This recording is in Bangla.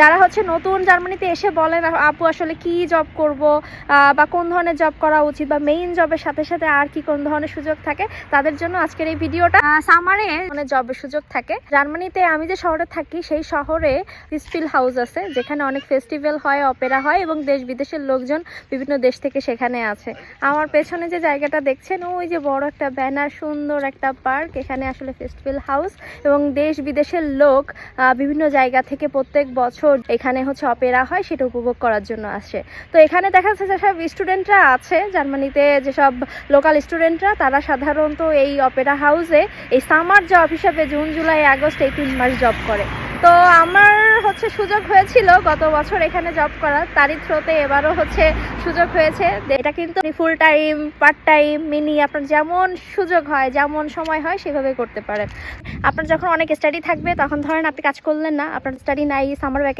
যারা হচ্ছে নতুন জার্মানিতে এসে বলেন, আপু, আসলে কি জব করব? বা কোন ধরনের জব করা উচিত? বা মেইন জবের সাথে সাথে আর কি কোন ধরনের সুযোগ থাকে? তাদের জন্য আজকের এই ভিডিওটা সামারে মানে জবের সুযোগ থাকে। জার্মানিতে আমি যে শহরে থাকি, সেই শহরে স্পিল হাউস আছে, যেখানে অনেক ফেস্টিভ্যাল হয় অপেরা হয় এবং দেশ বিদেশের লোকজন বিভিন্ন দেশ থেকে সেখানে আছে আমার পেছনে যে জায়গাটা দেখছেন, ওই যে বড় একটা ব্যানার সুন্দর একটা পার্ক এখানে আসলে ফেস্টিভ্যাল হাউস এবং দেশ বিদেশের লোক বিভিন্ন জায়গা থেকে প্রত্যেক এখানে হচ্ছে অপেরা হয়, সেটা উপভোগ করার জন্য আসে। তো এখানে দেখা যাচ্ছে যেসব স্টুডেন্টরা আছে, জার্মানিতে যেসব লোকাল স্টুডেন্টরা তারা সাধারণত এই অপেরা হাউসে এই সামার জব হিসাবে জুন জুলাই আগস্ট এই তিন মাস জব করে। তো আমার হচ্ছে সুযোগ হয়েছিল গত বছর এখানে জব করার। তারই থ্রোতে এবারও হচ্ছে সুযোগ হয়েছে। এটা কিন্তু ফুল টাইম পার্ট টাইম মিনি আপনার যেমন সুযোগ হয়, যেমন সময় হয়, সেভাবে করতে পারেন। আপনার যখন অনেক স্টাডি থাকবে, তখন ধরেন আপনি কাজ করলেন না, আপনার স্টাডি নাই সামার